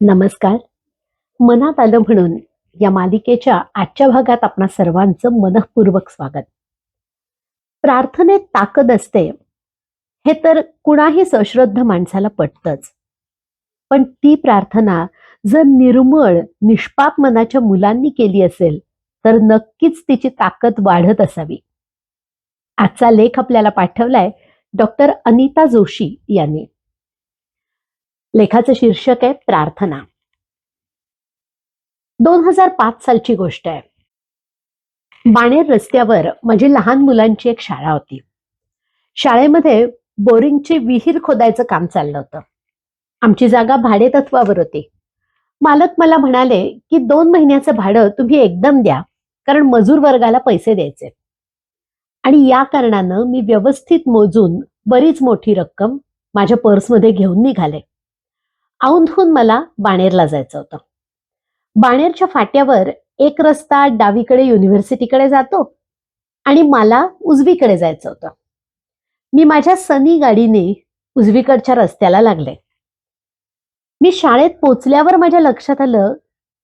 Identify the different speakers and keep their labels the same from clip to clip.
Speaker 1: नमस्कार. मनात आलं म्हणून या मालिकेच्या आजच्या भागात आपणा सर्वांचं मनःपूर्वक स्वागत. प्रार्थनेत ताकद असते हे तर कुणाही सश्रद्ध माणसाला पटतच. पण ती प्रार्थना जर निर्मळ निष्पाप मनाच्या मुलांनी केली असेल तर नक्कीच तिची ताकद वाढत असावी. आजचा लेख आपल्याला पाठवलाय डॉक्टर अनिता जोशी यांनी. लेखाचं शीर्षक आहे प्रार्थना. दोन हजार पाच सालची गोष्ट आहे. बाणेर रस्त्यावर माझी लहान मुलांची एक शाळा होती. शाळेमध्ये बोरिंगची विहीर खोदायचं काम चाललं होतं. आमची जागा भाडेतत्वावर होती. मालक मला म्हणाले की दोन महिन्याचं भाडं तुम्ही एकदम द्या कारण मजूर वर्गाला पैसे द्यायचे. आणि या कारणानं मी व्यवस्थित मोजून बरीच मोठी रक्कम माझ्या पर्समध्ये घेऊन निघाले. औंधहून मला बाणेरला जायचं होतं. बाणेरच्या फाट्यावर एक रस्ता डावीकडे युनिव्हर्सिटीकडे जातो आणि मला उजवीकडे जायचं होतं. मी माझ्या सनी गाडीने उजवीकडच्या रस्त्याला लागले. मी शाळेत पोचल्यावर माझ्या लक्षात आलं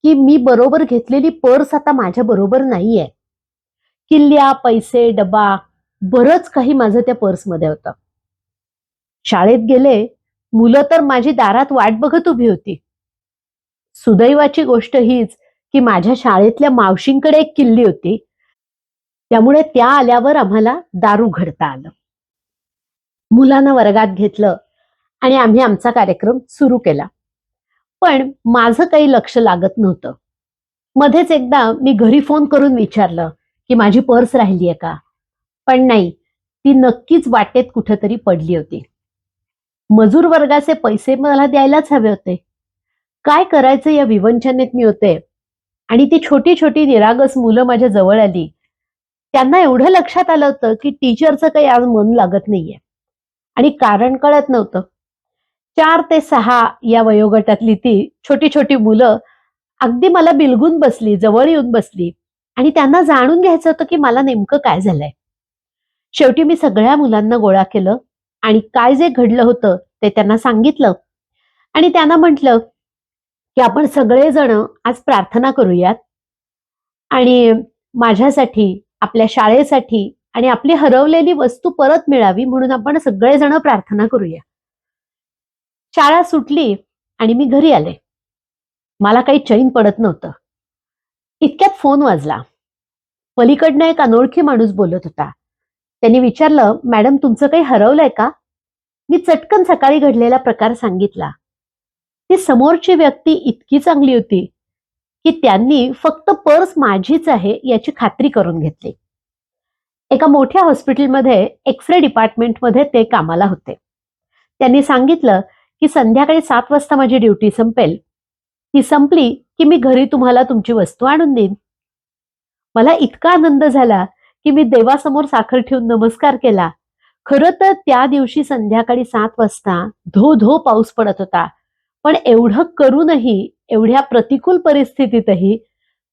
Speaker 1: की मी बरोबर घेतलेली पर्स आता माझ्या बरोबर नाहीये. किल्ल्या पैसे डबा बरंच काही माझं त्या पर्समध्ये होतं. शाळेत गेले मुलं तर माझी दारात वाट बघत उभी होती. सुदैवाची गोष्ट हीच की माझ्या शाळेतल्या मावशींकडे एक किल्ली होती. त्यामुळे त्या आल्यावर आम्हाला दारू घडता आलं. मुलांना वर्गात घेतलं आणि आम्ही आमचा कार्यक्रम सुरू केला. पण माझं काही लक्ष लागत नव्हतं. मध्येच एकदा मी घरी फोन करून विचारलं की माझी पर्स राहिली आहे का? पण नाही ती नक्कीच वाटेत कुठेतरी पडली होती. मजूर वर्गाचे पैसे मला द्यायलाच हवे होते. काय करायचं या विवंचनेत मी होते. आणि ती छोटी छोटी निरागस मुलं माझ्या जवळ आली. त्यांना एवढं लक्षात आलं होतं की टीचरचं काही आज मन लागत नाहीये. आणि कारण कळत नव्हतं. चार ते सहा या वयोगटातली ती छोटी छोटी मुलं अगदी मला बिलगून बसली जवळ येऊन बसली. आणि त्यांना जाणून घ्यायचं होतं की मला नेमकं काय झालंय. शेवटी मी सगळ्या मुलांना गोळा केलं. आणि काय जे घडलं होतं ते त्यांना सांगितलं. आणि त्यांना म्हटलं की आपण सगळेजण आज प्रार्थना करूयात. आणि माझ्यासाठी आपल्या शाळेसाठी आणि आपली हरवलेली वस्तू परत मिळावी म्हणून आपण सगळेजण प्रार्थना करूया. शाळा सुटली आणि मी घरी आले. मला काही चैन पडत नव्हतं. इतक्यात फोन वाजला. पलीकडनं एक अनोळखी माणूस बोलत होता. त्यांनी विचारलं मॅडम तुमचं काही हरवलंय का? मी चटकन सकाळी घडलेला प्रकार सांगितला. ती समोरची व्यक्ती इतकी चांगली होती की त्यांनी फक्त पर्स माझीच आहे याची खात्री करून घेतली. एका मोठ्या हॉस्पिटलमध्ये एक्सरे डिपार्टमेंटमध्ये ते कामाला होते. त्यांनी सांगितलं की संध्याकाळी सात वाजता माझी ड्युटी संपेल. ती संपली की मी घरी तुम्हाला तुमची वस्तू आणून देईन. मला इतका आनंद झाला की मी देवासमोर साखर ठेवून नमस्कार केला. खरं तर त्या दिवशी संध्याकाळी सात वाजता धो धो पाऊस पडत होता. पण एवढं करूनही एवढ्या प्रतिकूल परिस्थितीतही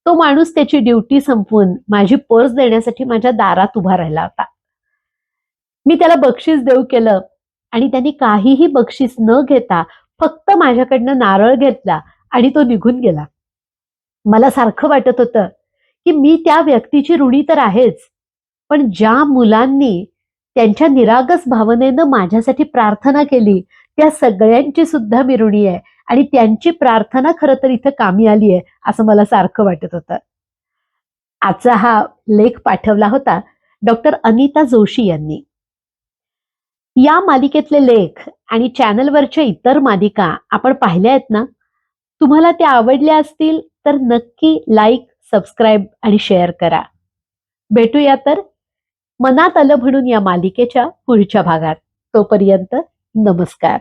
Speaker 1: तो माणूस त्याची ड्युटी संपवून माझी पर्स देण्यासाठी माझ्या दारात उभा राहिला होता. मी त्याला बक्षीस देऊ केलं आणि त्यांनी काहीही बक्षीस न घेता फक्त माझ्याकडनं नारळ घेतला आणि तो निघून गेला. मला सारखं वाटत होतं की मी त्या व्यक्तीची ऋणी तर आहेच पण ज्या मुलांनी त्यांच्या निरागस भावनेनं माझ्यासाठी प्रार्थना केली त्या सगळ्यांची सुद्धा मिरुणी आहे आणि त्यांची प्रार्थना खरं तर इथं कामी आली आहे असं मला सारखं वाटत होतं. आजचा हा लेख पाठवला होता डॉक्टर अनिता जोशी यांनी. या मालिकेतले लेख आणि चॅनलवरच्या इतर मालिका आपण पाहिल्या आहेत ना? तुम्हाला त्या आवडल्या असतील तर नक्की लाईक सबस्क्राईब आणि शेअर करा. भेटूया तर मनात आलं म्हणून या मालिकेच्या पुढच्या भागात. तोपर्यंत नमस्कार.